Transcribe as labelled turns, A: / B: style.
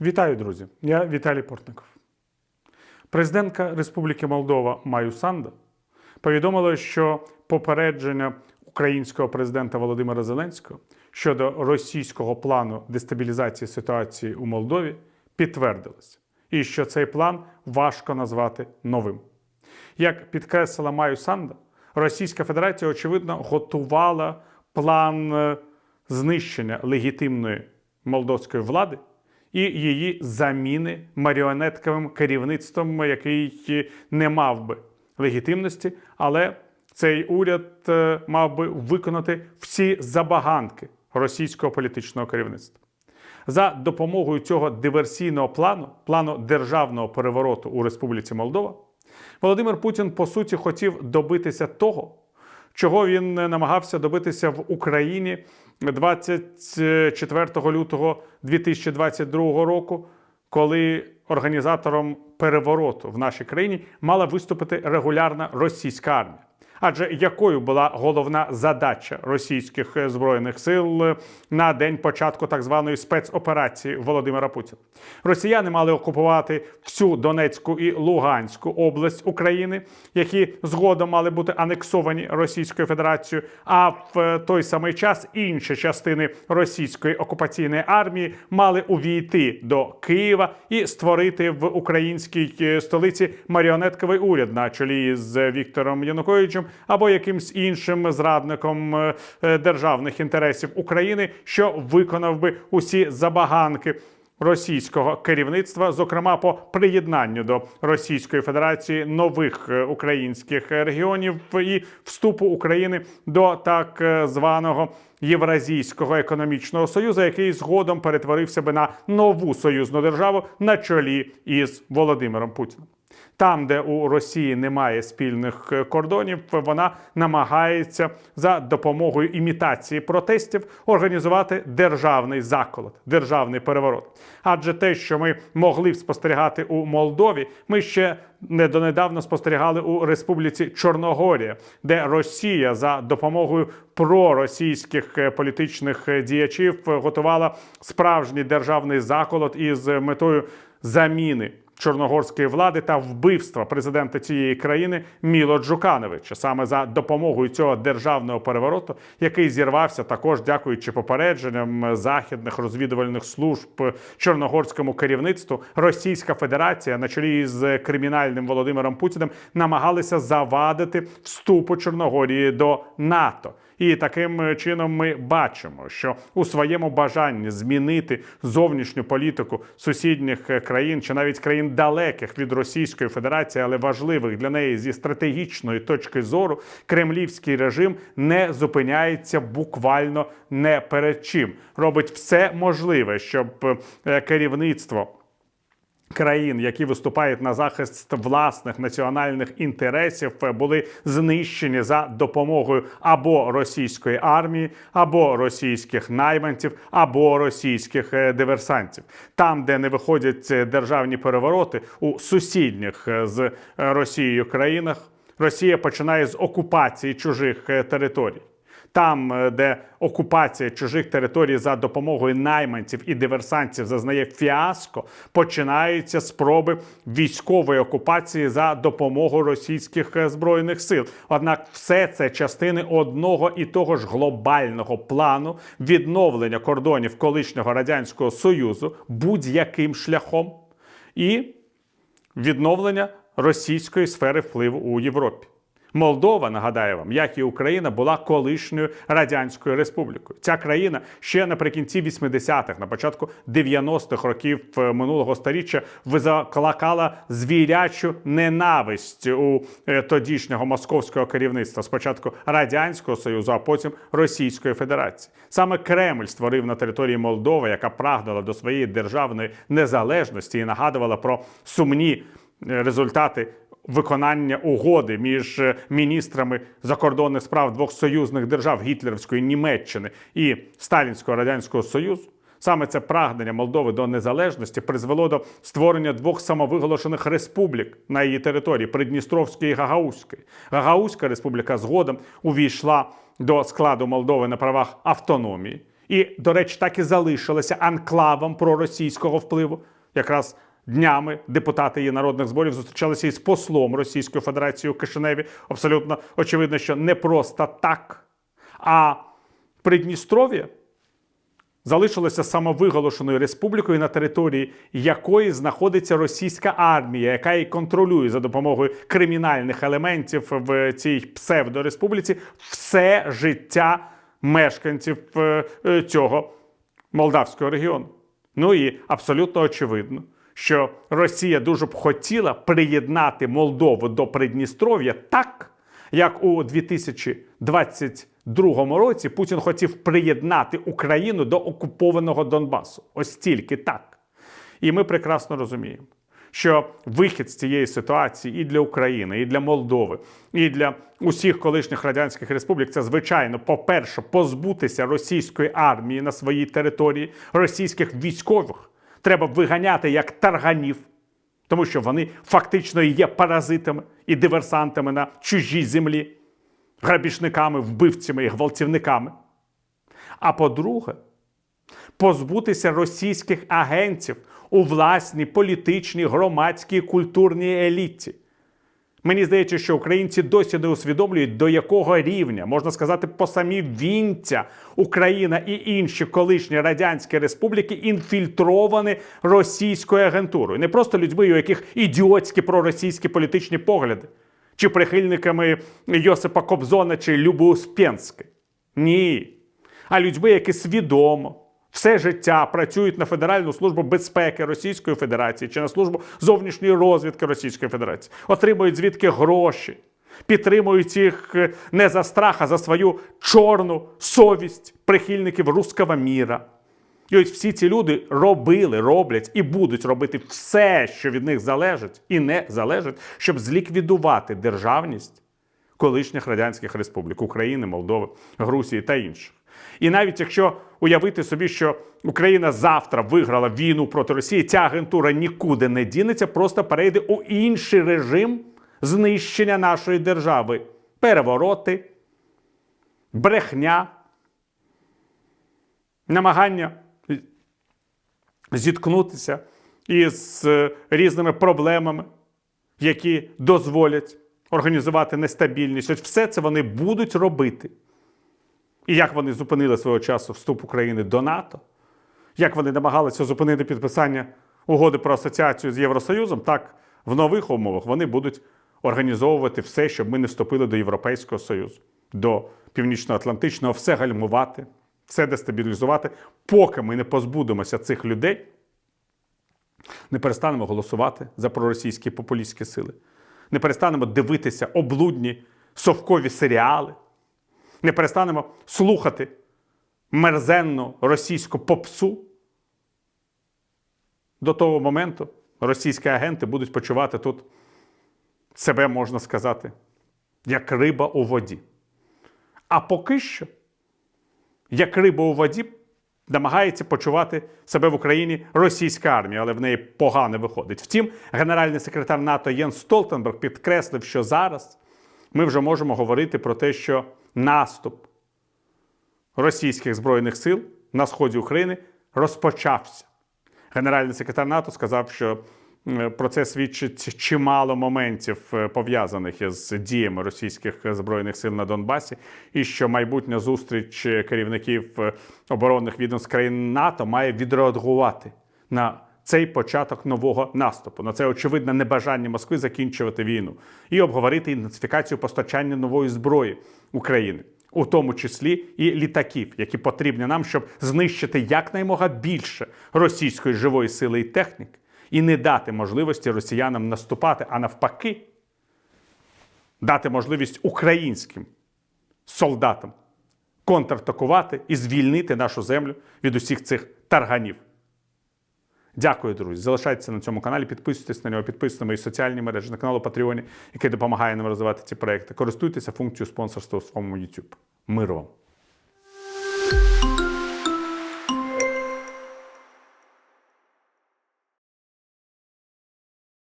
A: Вітаю, друзі! Я Віталій Портников. Президентка Республіки Молдова Маю Санда повідомила, що попередження українського президента Володимира Зеленського щодо російського плану дестабілізації ситуації у Молдові підтвердилось, і що цей план важко назвати новим. Як підкреслила Маю Санда, Російська Федерація, очевидно, готувала план е, знищення легітимної молдовської влади і її заміни маріонетковим керівництвом, який не мав би легітимності, але цей уряд е, мав би виконати всі забаганки російського політичного керівництва. За допомогою цього диверсійного плану, плану державного перевороту у Республіці Молдова, Володимир Путін по суті хотів добитися того, чого він намагався добитися в Україні 24 лютого 2022 року, коли організатором перевороту в нашій країні мала виступити регулярна російська армія. Адже якою була головна задача російських е, збройних сил е, на день початку так званої спецоперації Володимира Путіна? Росіяни мали окупувати всю Донецьку і Луганську область України, які згодом мали бути анексовані Російською Федерацією. А в е, той самий час інші частини російської окупаційної армії мали увійти до Києва і створити в українській столиці маріонетковий уряд на чолі з Віктором Януковичем або якимсь іншим зрадником е, е, державних інтересів України, що виконав би усі забаганки. Російського керівництва, зокрема по приєднанню до Російської Федерації нових е, українських регіонів і вступу України до так званого Євразійського економічного союзу, який згодом перетворився би на нову союзну державу на чолі із Володимиром Путіним. Там, де у Росії немає спільних е, кордонів, вона намагається за допомогою імітації протестів організувати державний заколот, державний переворот. Адже те, що ми могли б спостерігати у Молдові, ми ще недонедавно спостерігали у Республіці Чорногорія, де Росія за допомогою проросійських е, політичних е, діячів готувала справжній державний заколот із метою заміни чорногорської влади та вбивства президента цієї країни Міло Джукановича саме за допомогою цього державного перевороту, який зірвався також дякуючи попередженням західних розвідувальних служб чорногорському керівництву. Російська Федерація на чолі з кримінальним Володимиром Путіним намагалися завадити вступу Чорногорії до НАТО. І таким чином ми бачимо, що у своєму бажанні змінити зовнішню політику сусідніх країн чи навіть країн далеких від Російської Федерації, але важливих для неї зі стратегічної точки зору, кремлівський режим не зупиняється буквально не перед чим. Робить все можливе, щоб е, керівництво країн, які виступають на захист власних національних інтересів, були знищені за допомогою або російської армії, або російських найманців, або російських е, диверсантів. Там, де не виходять е, державні перевороти у сусідніх е, з Росією країнах, Росія починає з окупації чужих е, територій. Там, е, де окупація чужих територій за допомогою найманців і диверсантів зазнає фіаско, починаються спроби військової окупації за допомогою російських е, збройних сил. Однак, все це частини одного і того ж глобального плану відновлення кордонів колишнього радянського союзу будь-яким шляхом і відновлення російської сфери впливу у Європі. Молдова, нагадаю вам, як і Україна, була колишньою радянською республікою. Ця країна ще наприкінці 80-х, на початку 90-х років е, минулого століття закликала звірячу ненависть у е, тодішнього московського керівництва, спочатку радянського союзу, а потім Російської Федерації. Саме Кремль створив на території Молдови, яка прагнула до своєї державної незалежності і нагадувала про сумні е, результати виконання угоди між е, міністрами закордонних справ двох союзних держав Гітлерівської Німеччини і Сталінського радянського союзу. Саме це прагнення Молдови до незалежності призвело до створення двох самовиголошених республік на її території Придністровської і Гагаузької. Гагаузька республіка згодом увійшла до складу Молдови на правах автономії. і, до речі, так і залишилася анклавом проросійського впливу. Якраз днями депутати її народних зборів зустрічалися із послом Російської Федерації у Кишиневі. Абсолютно очевидно, що не просто так. А Придністров'я залишилося самовиголошеною республікою, на території якої знаходиться російська армія, яка і контролює за допомогою кримінальних елементів в цій псевдореспубліці все життя мешканців е, е, цього молдавського регіону. Ну і абсолютно очевидно, що Росія дуже б хотіла приєднати Молдову до Придністров'я так, як у 2022 році Путін хотів приєднати Україну до окупованого Донбасу. Ось тільки так. І ми прекрасно розуміємо, що вихід з цієї ситуації і для України, і для Молдови, і для усіх колишніх радянських республік це звичайно, по-перше, позбутися російської армії на своїй території, російських військових треба виганяти як тарганів, тому що вони фактично є паразитами і диверсантами на чужій землі, грабіжниками, вбивцями і гвалтівниками. А по-друге, позбутися російських агентів у власній політичній, громадській, культурній еліті. Мені здається, що українці досі не усвідомлюють, до якого рівня, можна сказати, по самі вінця Україна і інші колишні радянські республіки інфільтровані російською агентурою. Не просто людьми, у яких ідіотські проросійські політичні погляди, чи прихильниками Йосипа Кобзона чи Люби Успенської. Ні. А людьми, які свідомо все життя працюють на Федеральну службу безпеки Російської Федерації чи на службу зовнішньої розвідки Російської Федерації, отримують звідки гроші, підтримують їх е, не за страх, а за свою чорну совість прихильників руского міра. І ось всі ці люди робили, роблять і будуть робити все, що від них залежить і не залежить, щоб зліквідувати державність колишніх радянських республік України, Молдови, Грузії та інших. І навіть якщо уявити собі, що Україна завтра виграла війну проти Росії, ця агентура нікуди не дінеться, просто перейде у інший режим знищення нашої держави. Перевороти, брехня, намагання зіткнутися із е, різними проблемами, які дозволять організувати нестабільність. Ось все це вони будуть робити. І як вони зупинили свого часу вступ України до НАТО, як вони намагалися зупинити підписання угоди про асоціацію з Євросоюзом, так в нових умовах вони будуть організовувати все, щоб ми не вступили до Європейського Союзу, до Північно-Атлантичного, все гальмувати, все дестабілізувати, поки ми не позбудемося цих людей, не перестанемо голосувати за проросійські популістські сили, не перестанемо дивитися облудні совкові серіали не перестанемо слухати мерзенну російську попсу, до того моменту російські агенти будуть почувати тут себе, можна сказати, як риба у воді. А поки що, як риба у воді, намагається почувати себе в Україні російська армія, але в неї погано виходить. Втім, генеральний секретар НАТО Єн Столтенберг підкреслив, що зараз ми вже можемо говорити про те, що наступ російських збройних сил на сході України розпочався. Генеральний секретар НАТО сказав, що про це свідчить чимало моментів е, пов'язаних із діями російських збройних сил на Донбасі, і що майбутня зустріч керівників е, оборонних відомств країн НАТО має відреагувати на цей початок нового наступу, на це очевидне небажання Москви закінчувати війну і обговорити інтенсифікацію постачання нової зброї України. У тому числі і літаків, які потрібні нам, щоб знищити якнаймога більше російської живої сили і техніки, і не дати можливості росіянам наступати, а навпаки, дати можливість українським солдатам контратакувати і звільнити нашу землю від усіх цих тарганів. Дякую, друзі. Залишайтеся на цьому каналі, підписуйтесь на нього, підписуйтесь на мої соціальні мережі, на канал Patreon, який допомагає нам розвивати ці проекти. Користуйтеся функцією спонсорства у своєму YouTube. Миру вам!